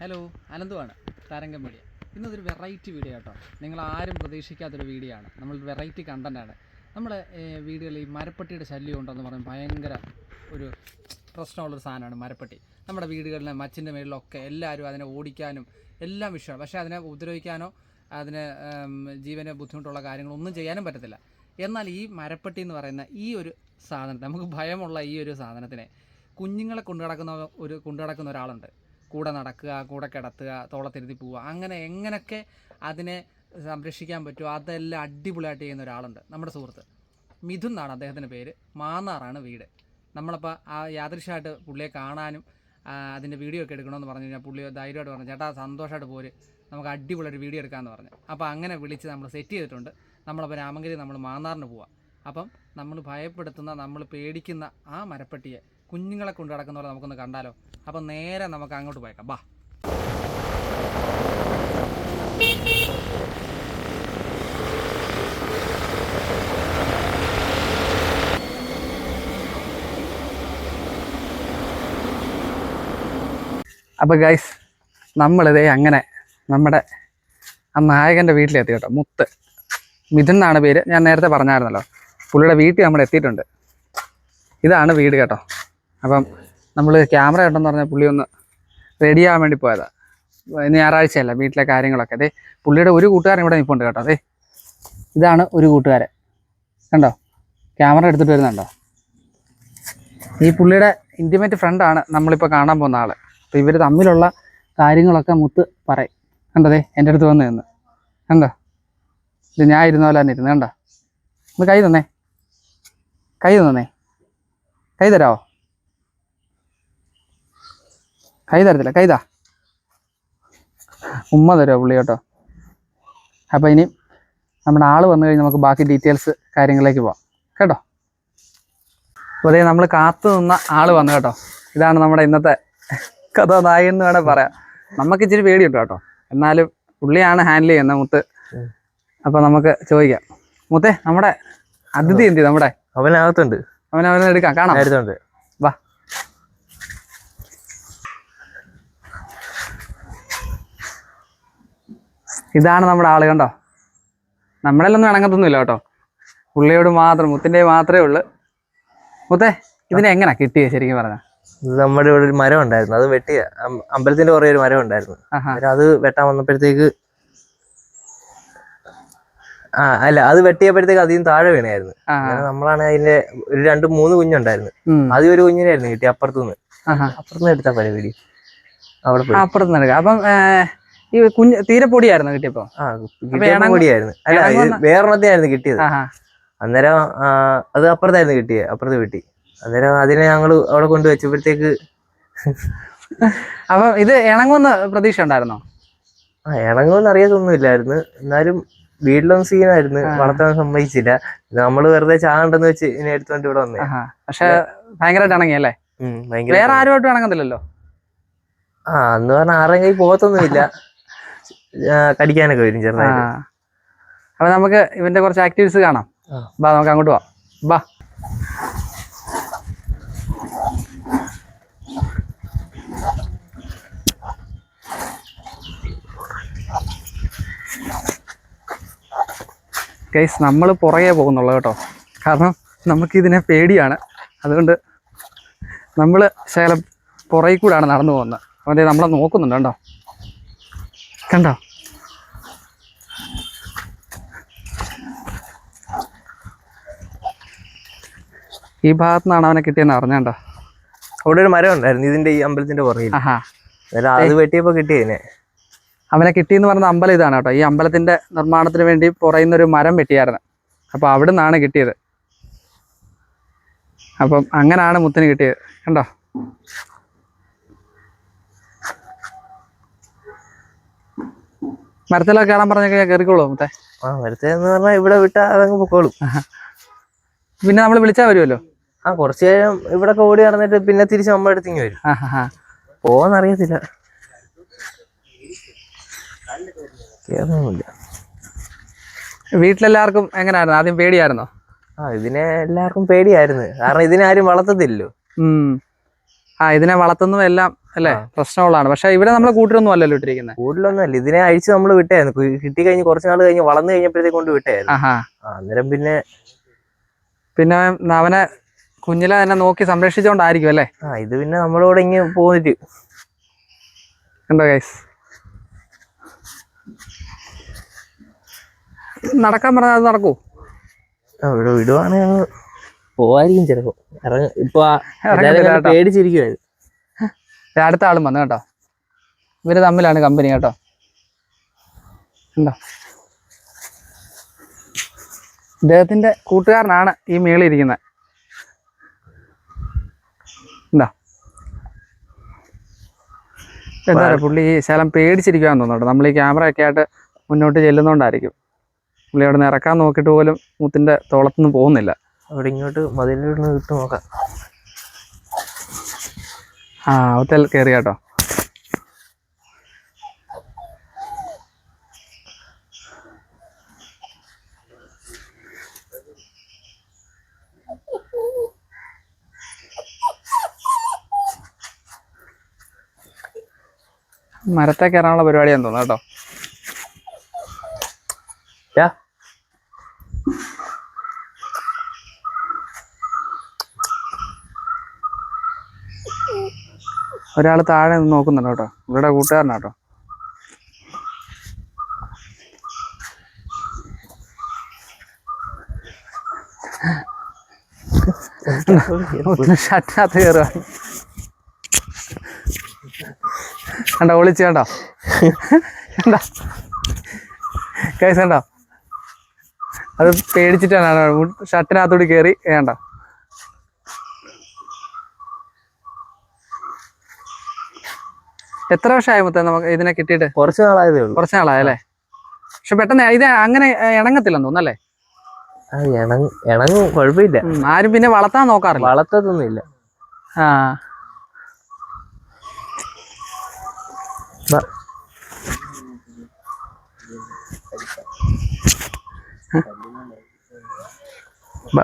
Hello അനന്തുവാണ് താരംഗം media. ഇന്നതൊരു variety video കേട്ടോ നിങ്ങൾ ആരും പ്രതീക്ഷിക്കാത്തൊരു വീഡിയോ ആണ്. നമ്മൾ വെറൈറ്റി കണ്ടന്റ് ആണ്. നമ്മുടെ വീഡിയോയിൽ ഈ മരപ്പട്ടിയുടെ ശല്യം ഉണ്ടെന്ന് പറയും ഭയങ്കര ഒരു പ്രശ്നമുള്ളൊരു സാധനമാണ് മരപ്പട്ടി. നമ്മുടെ വീടുകളിലെ മച്ചിന്റെ മേളിലൊക്കെ എല്ലാവരും അതിനെ ഓടിക്കാനും എല്ലാം വിഷയമാണ്. പക്ഷേ അതിനെ ഉപദ്രവിക്കാനോ അതിന് ജീവന് ബുദ്ധിമുട്ടുള്ള കാര്യങ്ങളൊന്നും ചെയ്യാനും പറ്റത്തില്ല. എന്നാൽ ഈ മരപ്പട്ടി എന്ന് പറയുന്ന ഈ ഒരു സാധനത്തെ നമുക്ക് ഭയമുള്ള ഈ ഒരു സാധനത്തിനെ കുഞ്ഞുങ്ങളെ കൊണ്ടു നടക്കുന്ന ഒരു കൊണ്ടു നടക്കുന്ന ഒരാളുണ്ട്. കൂടെ നടക്കുക കൂടെ കിടത്തുക തോളത്തിരുത്തി പോവുക. അങ്ങനെ എങ്ങനെയൊക്കെ അതിനെ സംരക്ഷിക്കാൻ പറ്റുമോ? അതെല്ലാം അടിപൊളിയായിട്ട് ചെയ്യുന്ന ഒരാളുണ്ട് നമ്മുടെ സുഹൃത്ത്. മിഥുൻ എന്നാണ് അദ്ദേഹത്തിന്റെ പേര്. മാന്നാറാണ് വീട്. നമ്മളപ്പോൾ ആ യാദൃശ്യമായിട്ട് പുള്ളിയെ കാണാനും അതിന്റെ വീഡിയോ ഒക്കെ എടുക്കണമെന്ന് പറഞ്ഞു കഴിഞ്ഞാൽ പുള്ളി ധൈര്യമായിട്ട് പറഞ്ഞു ചേട്ടാ സന്തോഷമായിട്ട് പോര്. നമുക്ക് അടിപൊളി ഒരു വീഡിയോ എടുക്കാമെന്ന് പറഞ്ഞു. അപ്പോൾ അങ്ങനെ വിളിച്ച് നമ്മൾ സെറ്റ് ചെയ്തിട്ടുണ്ട്. നമ്മളപ്പോൾ രാമങ്കരി നമ്മൾ മാന്നാറിന് പോവാം. അപ്പം നമ്മൾ ഭയപ്പെടുത്തുന്ന നമ്മൾ പേടിക്കുന്ന ആ മരപ്പെട്ടിയെ കുഞ്ഞുങ്ങളെ കൊണ്ട് നടക്കുന്ന പോലെ നമുക്കൊന്ന് കണ്ടാലോ? അപ്പം നേരെ നമുക്ക് അങ്ങോട്ട് പോയേക്കാം. ബാ. അപ്പോൾ ഗൈസ് നമ്മളിതേ അങ്ങനെ നമ്മുടെ ആ നായകന്റെ വീട്ടിലെത്തി കേട്ടോ. മുത്ത്. മിഥുൻ എന്നാണ് പേര്. ഞാൻ നേരത്തെ പറഞ്ഞായിരുന്നല്ലോ. പുള്ളിയുടെ വീട്ടിൽ നമ്മൾ എത്തിയിട്ടുണ്ട് ഇതാണ് വീട് കേട്ടോ. അപ്പം നമ്മൾ ക്യാമറ ഉണ്ടെന്ന് പറഞ്ഞാൽ പുള്ളി ഒന്ന് റെഡി ആവാൻ വേണ്ടി പോയതാണ് ഇന്ന് ഞായറാഴ്ചയല്ല വീട്ടിലെ കാര്യങ്ങളൊക്കെ. അതെ പുള്ളിയുടെ ഒരു കൂട്ടുകാരൻ ഇവിടെ നിൽപ്പുണ്ട് കേട്ടോ. അതെ ഇതാണ് ഒരു കൂട്ടുകാരൻ. കണ്ടോ? ക്യാമറ എടുത്തിട്ട് വരുന്നുണ്ടോ? ഈ പുള്ളിയുടെ ഇന്റിമേറ്റ് ഫ്രണ്ടാണ് നമ്മളിപ്പോൾ കാണാൻ പോകുന്ന ആൾ അപ്പോൾ ഇവർ തമ്മിലുള്ള കാര്യങ്ങളൊക്കെ മുത്ത് പറയും. കണ്ടതേ എന്റെ അടുത്ത് വന്ന് നിന്ന്. കണ്ടോ? ഇത് ഞാൻ ഇരുന്ന പോലെ തന്നെ ഇരുന്ന്. കണ്ടോ? ഒന്ന് കൈ തന്നേ. കൈ തന്നേ. കൈ തരാവോ? കൈ തരത്തില്ല കൈതാ ഉമ്മ തരുമോ പുള്ളി കേട്ടോ. അപ്പോൾ ഇനി നമ്മുടെ ആൾ വന്നു കഴിഞ്ഞ് നമുക്ക് ബാക്കി ഡീറ്റെയിൽസ് കാര്യങ്ങളിലേക്ക് പോവാം. കേട്ടോ? അപ്പോൾ അതേ നമ്മൾ കാത്തു നിന്ന ആൾ വന്നു കേട്ടോ. ഇതാണ് നമ്മുടെ ഇന്നത്തെ കഥാനായകൻ എന്ന് വേണേൽ പറയാം. നമുക്ക് ഇച്ചിരി പേടിയുണ്ട് കേട്ടോ. എന്നാലും പുള്ളിയാണ് ഹാൻഡിൽ ചെയ്യുന്നത് മുത്ത്. അപ്പോൾ നമുക്ക് ചോദിക്കാം. മുത്തേ നമ്മുടെ അതിഥി എന്തി നമ്മുടെ? അവനകത്തുണ്ട്. അവനവനെടുക്കാം കാണാം. ഇതാണ് നമ്മുടെ ആൾ കണ്ടോ? നമ്മളെല്ലൊന്നും ഇണങ്ങത്തൊന്നുമില്ല കേട്ടോ. പുള്ളിയോട് മാത്രം മുത്തിന്റെ മാത്രമേ ഉള്ളൂ. മുത്തേ ഇതിനെ എങ്ങനെ കിട്ടിയേ ശരിക്കും പറഞ്ഞ? നമ്മുടെ ഇവിടെ ഒരു മരം ഉണ്ടായിരുന്നു. അത് വെട്ടിയ അമ്പലത്തിന്റെ കുറേ ഒരു മരം ഉണ്ടായിരുന്നു. അത് വെട്ടാൻ വന്നപ്പോഴത്തേക്ക് ആ അല്ല അത് വെട്ടിയപ്പോഴത്തേക്ക് അധികം താഴെ വീണായിരുന്നു. നമ്മളാണ് അതിന്റെ ഒരു രണ്ട് മൂന്ന് കുഞ്ഞുണ്ടായിരുന്നു. ആദ്യം ഒരു കുഞ്ഞിനായിരുന്നു കിട്ടി അപ്പുറത്തുനിന്ന്. അപ്പുറത്തുനിന്ന് എടുത്താ പരിപാടി. അവിടെ പോയി. അപ്പുറത്ത് നിന്ന് എടുക്കാം. അപ്പം ഈ കുഞ്ഞ് തീരെ പൊടിയായിരുന്നു കിട്ടിയപ്പോ. പൊടിയായിരുന്നു. അല്ല വേറൊരെണ്ണത്തിനായിരുന്നു കിട്ടിയത്. അന്നേരം അത് അപ്പുറത്തായിരുന്നു കിട്ടിയത് അപ്പുറത്ത് കിട്ടി. അന്നേരം അതിനെ ഞങ്ങൾ അവിടെ കൊണ്ട് വെച്ചപ്പോഴത്തേക്ക് അപ്പം ഇത് ഇണങ്ങുമെന്ന് പ്രതീക്ഷ ഉണ്ടായിരുന്നോ? ആ ഇണങ്ങുമെന്ന് അറിയത്തൊന്നുമില്ലായിരുന്നു. എന്നാലും വീട്ടിലൊന്നും സീനായിരുന്നു. വളർത്താൻ സമ്മതിച്ചില്ല. നമ്മൾ വെറുതെ ചാകണ്ടെന്ന് വെച്ച് ഇതിനെ എടുത്തോണ്ട് ഇവിടെ വന്നേ. പക്ഷെ ഭയങ്കരമായിട്ട് ഇണങ്ങി അല്ലേ ഭയങ്കര വേറെ ആരുമായിട്ടും ഇണങ്ങത്തില്ലല്ലോ? ആ എന്ന് പറഞ്ഞാൽ ആരെയും കൈ പോകത്തൊന്നുമില്ല. കടിക്കാനൊക്കെ വരും ചെറുതായിട്ട്. അപ്പൊ നമുക്ക് ഇവന്റെ കുറച്ച് ആക്ടിവിറ്റീസ് കാണാം. ബാ നമുക്ക് അങ്ങോട്ട് പോവാം. ബാ. ഗൈസ് നമ്മൾ പുറകെ പോകുന്നുള്ളൂ കേട്ടോ. കാരണം നമുക്കിതിനെ പേടിയാണ്. അതുകൊണ്ട് നമ്മൾ ശകലം പുറകിൽ കൂടാണ് നടന്നു പോകുന്നത്. അതുകൊണ്ട് നമ്മളെ നോക്കുന്നുണ്ട് കേട്ടോ കണ്ടോ? ഈ ഭാഗത്തു നിന്നാണ് അവനെ കിട്ടിയെന്ന് അറിഞ്ഞാണ്ടോ? അവിടെ ഒരു മരം ഉണ്ടായിരുന്നു ഇതിന്റെ ഈ അമ്പലത്തിന്റെ പുറകിൽ അത് വെട്ടിയപ്പോ കിട്ടിയതിനെ അവനെ കിട്ടിയെന്ന് പറഞ്ഞ അമ്പലം ഇതാണ് കേട്ടോ. ഈ അമ്പലത്തിന്റെ നിർമ്മാണത്തിന് വേണ്ടി പുറയുന്ന ഒരു മരം വെട്ടിയായിരുന്നു. അപ്പൊ അവിടെ നിന്നാണ് കിട്ടിയത്. അപ്പം അങ്ങനാണ് മുത്തിന് കിട്ടിയത്. കണ്ടോ? മരത്തിലൊക്കെ കയറാൻ പറഞ്ഞൊക്കെ കയറിക്കോളൂ മുത്തേ. ആ മരത്തെ എന്ന് ഇവിടെ വിട്ടാ അതങ്ങ് പൊക്കോളും. പിന്നെ നമ്മൾ വിളിച്ചാൽ വരുമല്ലോ ആ കുറച്ചു നേരം ഇവിടെ ഓടി നടന്നിട്ട് പിന്നെ തിരിച്ച് നമ്മുടെ അടുത്തേക്ക് വരും. പോവാന്നറിയത്തില്ല. കേറൊന്നുമില്ല. വീട്ടിലെല്ലാവർക്കും എങ്ങനെയായിരുന്നു ആദ്യം പേടിയായിരുന്നോ? ആ ഇതിനെ എല്ലാവർക്കും പേടിയായിരുന്നു. കാരണം ഇതിനെ ആരും വളർത്തത്തില്ലല്ലോ. ആ ഇതിനെ വളർത്തുന്നതും എല്ലാം അല്ലേ? പ്രശ്നമുള്ളതാണ്. പക്ഷെ ഇവിടെ നമ്മൾ കൂട്ടിലൊന്നും അല്ലല്ലോ ഇട്ടിരിക്കുന്നത് കൂട്ടിലൊന്നും അല്ല ഇതിനെ അഴിച്ച് നമ്മൾ വിട്ടായിരുന്നു. കിട്ടി കഴിഞ്ഞ് കുറച്ച് നാൾ കഴിഞ്ഞ് വളർന്നു കഴിഞ്ഞപ്പോഴത്തേക്ക് കൊണ്ട് വിട്ടായിരുന്നു. അന്നേരം പിന്നെ പിന്നെ അവനെ കുഞ്ഞിലെ തന്നെ നോക്കി സംരക്ഷിച്ചോണ്ടായിരിക്കും അല്ലേ? ആ ഇത് പിന്നെ നമ്മളോട് ഇങ്ങനെ പോന്നിട്ട്. ഉണ്ടോ ഗൈസ് നടക്കാൻ പറഞ്ഞാൽ അത് നടക്കൂ. ഇവിടെ വിടുവാണ്. ഞങ്ങൾ പോവായിരിക്കും ചിലപ്പോ. ഇറങ്ങ ഇപ്പൊ. പേടിച്ചിരിക്കുവായിരുന്നു അടുത്ത ആളും വന്നു കേട്ടോ. ഇവർ തമ്മിലാണ് കമ്പനി കേട്ടോ. ഉണ്ടോ ഇദ്ദേഹത്തിന്റെ കൂട്ടുകാരനാണ് ഈ മേളിൽ ഇരിക്കുന്നത്. എന്താ പറയുക പുള്ളി ഈ ശലം പേടിച്ചിരിക്കുകയെന്ന് തോന്നുന്നു നമ്മൾ ഈ ക്യാമറ ഒക്കെ ആയിട്ട് മുന്നോട്ട് ചെല്ലുന്നോണ്ടായിരിക്കും. പുള്ളി അവിടെ നിന്ന് ഇറക്കാൻ നോക്കിയിട്ട് പോലും മുത്തിന്റെ തോളത്തുനിന്ന് പോകുന്നില്ല. അവിടെ ഇങ്ങോട്ട് മതിലിരുന്ന് നോക്കാം. ആ അവത്തൽ കയറി കേട്ടോ. മരത്തെ കയറാനുള്ള പരിപാടിയാന്ന് തോന്നുന്നു കേട്ടോ. യാ. ഒരാൾ താഴെ നിന്ന് നോക്കുന്നുണ്ട് കേട്ടോ. ഇവിടെ കൂട്ടുകാരനാട്ടോ ഷട്ടിനകത്ത് കയറുക. കണ്ടോ ഒളിച്ച് കണ്ടോ? കണ്ടോ? കൈസ് കണ്ടോ? അത് പേടിച്ചിട്ടാണ് ഷട്ടിനകത്തോട് കയറി വേണ്ട എത്ര വർഷമായി മൊത്തം നമുക്ക് ഇതിനെ കിട്ടിയിട്ട്? കുറച്ച് നാളായതേ ഉള്ളൂ. കുറച്ച് നാളായല്ലേ? പക്ഷെ പെട്ടെന്ന് ഇത് അങ്ങനെ ഇണങ്ങത്തില്ലെന്ന് തോന്നല്ലേ ഇണങ്ങും കുഴപ്പമില്ല. ആരും പിന്നെ വളർത്താൻ നോക്കാറില്ല. വളർത്തത്തൊന്നുമില്ല ആ. ബാ. ബാ.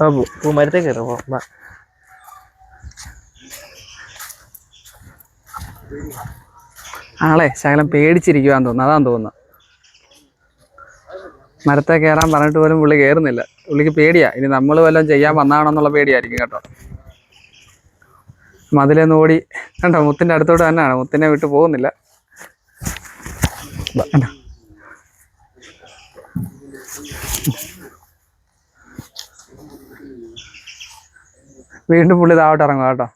ആ, പോ. പോ, മരത്തെ കയറി പോ ബാ. ആളെ ശകലം പേടിച്ചിരിക്കുവാന്ന് തോന്നുന്നു അതാന്ന് തോന്നുന്നു മരത്തെ കയറാൻ പറഞ്ഞിട്ട് പോലും പുള്ളി കയറുന്നില്ല പുള്ളിക്ക് പേടിയാ ഇനി നമ്മൾ വല്ലതും ചെയ്യാൻ വന്നാണെന്നുള്ള പേടിയായിരിക്കും കേട്ടോ മതിലൊന്ന് ഓടി. കണ്ടോ മുത്തിന്റെ അടുത്തോട്ട് തന്നെയാണ്. മുത്തിനെ വിട്ട് പോകുന്നില്ല? വീണ്ടും പുള്ളി താവട്ട് ഇറങ്ങും കേട്ടോ.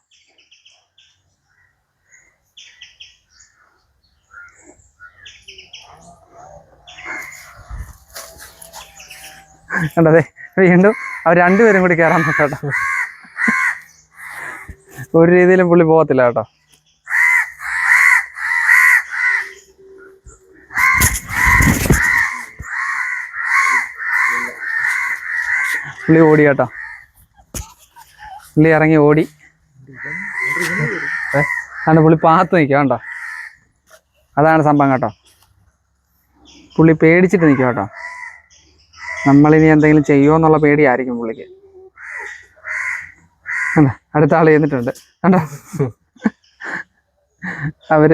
കണ്ടതേ വീണ്ടും അവർ രണ്ടുപേരും കൂടി കയറാൻ നോക്കാട്ടോ ഒരു രീതിയിലും പുള്ളി പോകത്തില്ല കേട്ടോ. പുള്ളി ഓടി കേട്ടോ. പുള്ളി ഇറങ്ങി ഓടി. അതാണ് പുള്ളി പാത്ത് നിൽക്കുക കേട്ടോ അതാണ് സംഭവം കേട്ടോ. പുള്ളി പേടിച്ചിട്ട് നിൽക്കുക കേട്ടോ. നമ്മളിനി എന്തെങ്കിലും ചെയ്യുമോ എന്നുള്ള പേടിയായിരിക്കും പുള്ളിക്ക്. കണ്ടോ അടുത്ത ആൾ ചെന്നിട്ടുണ്ട്. കണ്ടോ? അവർ.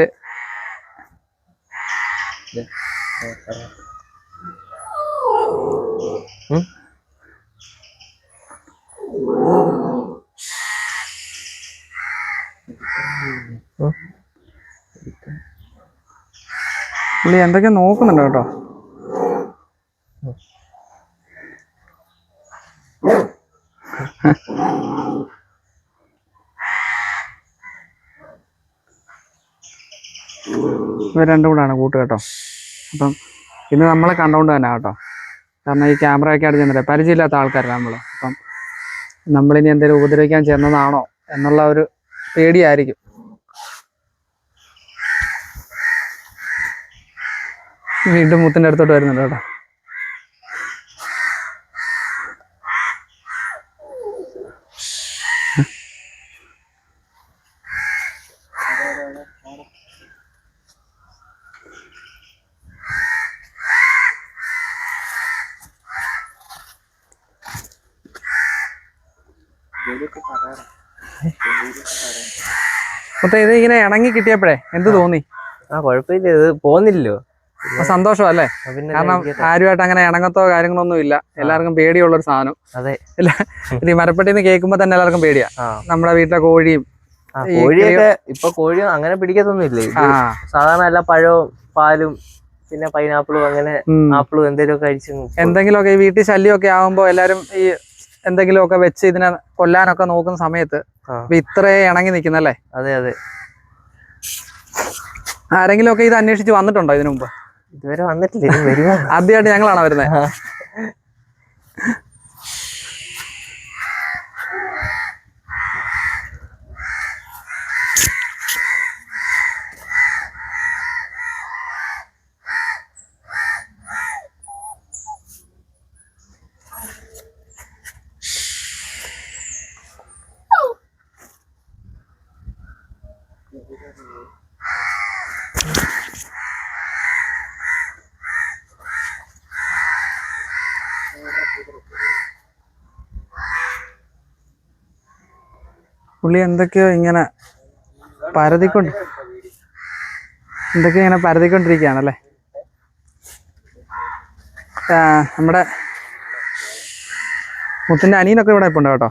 പുള്ളി എന്തൊക്കെ നോക്കുന്നുണ്ട് കേട്ടോ? ഇവർ രണ്ടും കൂടാണ് കൂട്ട് കേട്ടോ. അപ്പം ഇന്ന് നമ്മളെ കണ്ടുകൊണ്ട് തന്നെ കേട്ടോ. കാരണം ഈ ക്യാമറ ഒക്കെ ആയിട്ട് ചെന്നിട്ട് പരിചയമില്ലാത്ത ആൾക്കാരാണ് നമ്മൾ അപ്പം നമ്മളിനി എന്തെങ്കിലും ഉപദ്രവിക്കാൻ ചെന്നതാണോ എന്നുള്ള ഒരു പേടിയായിരിക്കും. വീണ്ടും മുത്തിന്റെ അടുത്തോട്ട് വരുന്നുണ്ട് കേട്ടോ. മൊത്തം ഇത് ഇങ്ങനെ ഇണങ്ങി കിട്ടിയപ്പോഴേ എന്ത് തോന്നി? ആ കുഴപ്പമില്ല ഇത് പോന്നില്ലല്ലോ. സന്തോഷം അല്ലേ? കാരണം. ആരുമായിട്ട് അങ്ങനെ ഇണങ്ങത്തോ കാര്യങ്ങളൊന്നും ഇല്ല. എല്ലാവർക്കും പേടിയുള്ള ഒരു സാധനം. അതെ. ഈ മരപ്പെട്ടിന്ന് കേൾക്കുമ്പോ തന്നെ എല്ലാവർക്കും പേടിയാ. നമ്മുടെ വീട്ടിലെ കോഴിയും കോഴിയൊക്കെ ഇപ്പൊ കോഴി അങ്ങനെ പിടിക്കത്തൊന്നുമില്ല ഇല്ലേ. സാധാരണ എല്ലാ പഴവും പാലും പിന്നെ പൈനാപ്പിളും അങ്ങനെ. ആപ്പിളും എന്തെങ്കിലുമൊക്കെ കഴിച്ച്. എന്തെങ്കിലുമൊക്കെ ഈ വീട്ടിൽ ശല്യമൊക്കെ ആവുമ്പോ എല്ലാരും ഈ എന്തെങ്കിലുമൊക്കെ വെച്ച് ഇതിനെ കൊല്ലാനൊക്കെ നോക്കുന്ന സമയത്ത് ആ. ഇത്ര ഇണങ്ങി നിക്കുന്നല്ലേ? അതെ അതെ. ആരെങ്കിലും ഒക്കെ ഇത് അന്വേഷിച്ച് വന്നിട്ടുണ്ടോ ഇതിനു മുമ്പ്? ഇതുവരെ വന്നിട്ടില്ല ആദ്യമായിട്ട് ഞങ്ങളാണോ വരുന്നത് പുള്ളി എന്തൊക്കെയോ ഇങ്ങനെ പരതിക്കൊണ്ട് എന്തൊക്കെയോ ഇങ്ങനെ പരതിക്കൊണ്ടിരിക്കുകയാണല്ലേ നമ്മുടെ മുത്തിന്റെ അനിയനൊക്കെ ഇവിടെ ഇപ്പം ഉണ്ട് കേട്ടോ.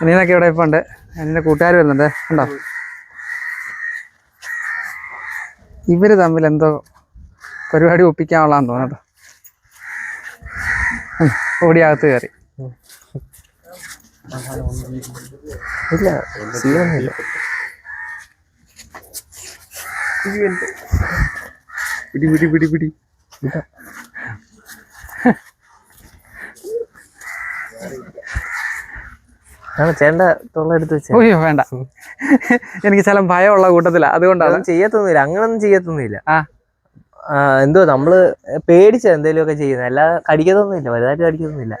അനിയനൊക്കെ ഇവിടെ ഇപ്പം ഉണ്ട് അനിയന്റെ കൂട്ടുകാർ വരുന്നുണ്ട്. ഉണ്ടോ ഇവർ തമ്മിൽ എന്തോ പരിപാടി ഒപ്പിക്കാനുള്ളതാന്ന് തോന്നുന്നു കേട്ടോ. ഓടി അകത്ത് കയറി. ഇല്ല സീനൊന്നുമില്ല. പിടി പിടി പിടി പിടി. ആണ് ചേട്ട തൊള്ളെടുത്ത് വെച്ച. ഓയ്യോ വേണ്ട. എനിക്ക് ചില ഭയമുള്ള കൂട്ടത്തില. അതുകൊണ്ടാണ്. അതൊന്നും ചെയ്യത്തൊന്നുമില്ല. അങ്ങനൊന്നും ചെയ്യത്തൊന്നുമില്ല. ആ. ആ, എന്തോ നമ്മൾ പേടിച്ച എന്തെങ്കിലുമൊക്കെ ചെയ്യുന്നത്. അല്ലാതെ കടിക്കത്തൊന്നുമില്ല. വലുതായിട്ട് കടിക്കത്തൊന്നുമില്ല.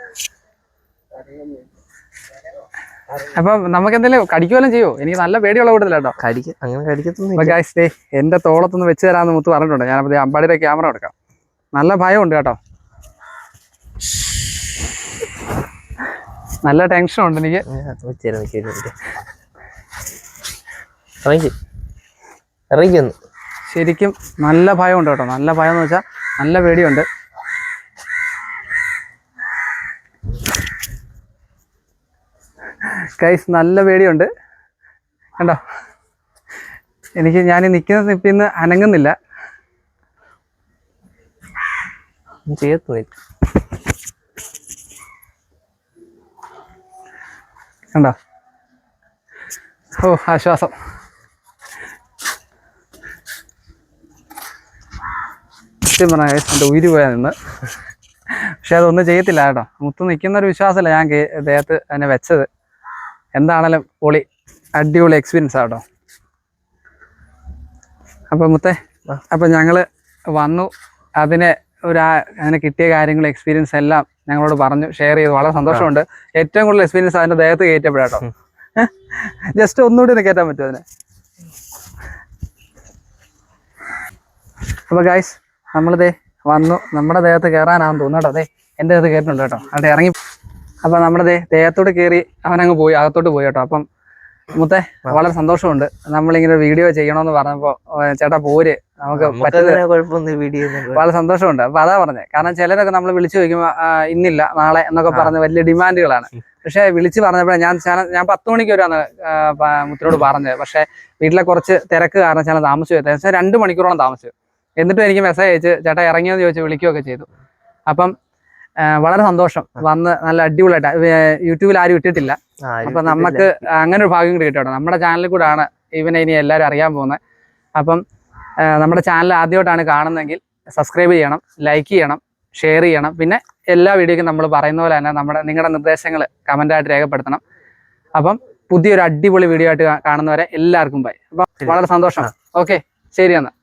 അപ്പം നമുക്ക് എന്തെങ്കിലും കടിക്കുമല്ലോ ചെയ്യോ? എനിക്ക് നല്ല പേടിയുള്ള കൂട്ടത്തില കേട്ടോ അങ്ങനെ എന്റെ തോളത്തൊന്ന് വെച്ച് തരാമെന്ന് മുത്ത് പറഞ്ഞിട്ടുണ്ട്. ഞാൻ ദേ അമ്പാടിയുടെ ക്യാമറ എടുക്കാം. നല്ല ഭയമുണ്ട് കേട്ടോ. നല്ല ടെൻഷൻ ഉണ്ട് എനിക്ക്. ശരിക്കും നല്ല ഭയമുണ്ട് കേട്ടോ. നല്ല ഭയം എന്ന് വെച്ചാൽ നല്ല പേടിയുണ്ട്. ഗൈസ് നല്ല പേടിയുണ്ട്. കണ്ടോ? എനിക്ക് ഞാൻ നിൽക്കുന്ന നിപ്പിൽ നിന്ന് അനങ്ങുന്നില്ല. കണ്ടോ? ഓ ആശ്വാസം. സത്യം പറഞ്ഞ എന്റെ ഉയിര് പോയാൽ നിന്ന്. പക്ഷെ അതൊന്നും ചെയ്യത്തില്ല കേട്ടോ. മുത്ത് നിൽക്കുന്ന ഒരു വിശ്വാസമല്ല ഞാൻ ദേഹത്ത് എന്നെ വെച്ചത്. എന്താണേലും പൊളി അടിപൊളി എക്സ്പീരിയൻസ് ആട്ടോ അപ്പം മുത്തേ അപ്പം ഞങ്ങൾ വന്നു. അതിനെ ഒരു അങ്ങനെ കിട്ടിയ കാര്യങ്ങൾ എക്സ്പീരിയൻസ് എല്ലാം ഞങ്ങളോട് പറഞ്ഞു ഷെയർ ചെയ്തു. വളരെ സന്തോഷമുണ്ട്. ഏറ്റവും കൂടുതൽ എക്സ്പീരിയൻസ് അതിന്റെ ദേഹത്ത് കയറ്റപ്പോഴാട്ടോ ജസ്റ്റ് ഒന്നുകൂടി ഒന്ന് കയറ്റാൻ പറ്റുമോ അതിനെ? അപ്പോൾ ഗായ്സ് നമ്മളിതേ വന്നു. നമ്മുടെ ദേഹത്ത് കയറാനാണെന്ന് തോന്നുന്നു കേട്ടോ അതെ എന്റെ ദേഹത്ത് കയറ്റുന്നുണ്ട് കേട്ടോ അവിടെ ഇറങ്ങി അപ്പം നമ്മുടെ ദേഹത്തോട് കയറി അവനങ്ങ് പോയി അകത്തോട്ട് പോയി കേട്ടോ. അപ്പം മുത്തേ വളരെ സന്തോഷമുണ്ട്. നമ്മളിങ്ങനെ ഒരു വീഡിയോ ചെയ്യണമെന്ന് പറഞ്ഞപ്പോ ചേട്ടാ പോര്. നമുക്ക് പറ്റുന്ന വളരെ സന്തോഷമുണ്ട്. അപ്പൊ അതാ പറഞ്ഞത് കാരണം ചിലരൊക്കെ നമ്മൾ വിളിച്ചു ചോദിക്കുമ്പോ ഇന്നില്ല നാളെ എന്നൊക്കെ പറഞ്ഞ വലിയ ഡിമാൻഡുകളാണ്. പക്ഷെ വിളിച്ച് പറഞ്ഞപ്പോഴേ ഞാൻ ഞാൻ പത്ത് മണിക്ക് വരാന്ന് മുത്തിനോട് പറഞ്ഞത് പക്ഷെ വീട്ടിലെ കുറച്ച് തിരക്ക് കാരണം ചില താമസിച്ചു പോയത് രണ്ട് മണിക്കൂറോളം താമസിച്ചു. എന്നിട്ടും എനിക്ക് മെസ്സേജ് അയച്ച് ചേട്ടാ ഇറങ്ങിയെന്ന് ചോദിച്ചു വിളിക്കുകയൊക്കെ ചെയ്തു. അപ്പം വളരെ സന്തോഷം. വന്ന് നല്ല അടിപൊളിയായിട്ട്. യൂട്യൂബിൽ ആരും ഇട്ടിട്ടില്ല. അപ്പൊ നമുക്ക് അങ്ങനെ ഒരു ഭാഗ്യം കൂടി കിട്ടണം നമ്മുടെ ചാനലിൽ കൂടെ ആണ് ഇവനെ ഇനി എല്ലാവരും അറിയാൻ പോകുന്നത്. അപ്പം നമ്മുടെ ചാനൽ ആദ്യമായിട്ടാണ് കാണുന്നതെങ്കിൽ സബ്സ്ക്രൈബ് ചെയ്യണം ലൈക്ക് ചെയ്യണം ഷെയർ ചെയ്യണം. പിന്നെ എല്ലാ വീഡിയോയ്ക്കും നമ്മൾ പറയുന്ന പോലെ തന്നെ നമ്മുടെ നിങ്ങളുടെ നിർദ്ദേശങ്ങൾ കമന്റായിട്ട് രേഖപ്പെടുത്തണം. അപ്പം പുതിയൊരു അടിപൊളി വീഡിയോ ആയിട്ട് കാണുന്നവരെ എല്ലാവർക്കും ബൈ അപ്പം വളരെ സന്തോഷം. ഓക്കെ ശരി എന്നാൽ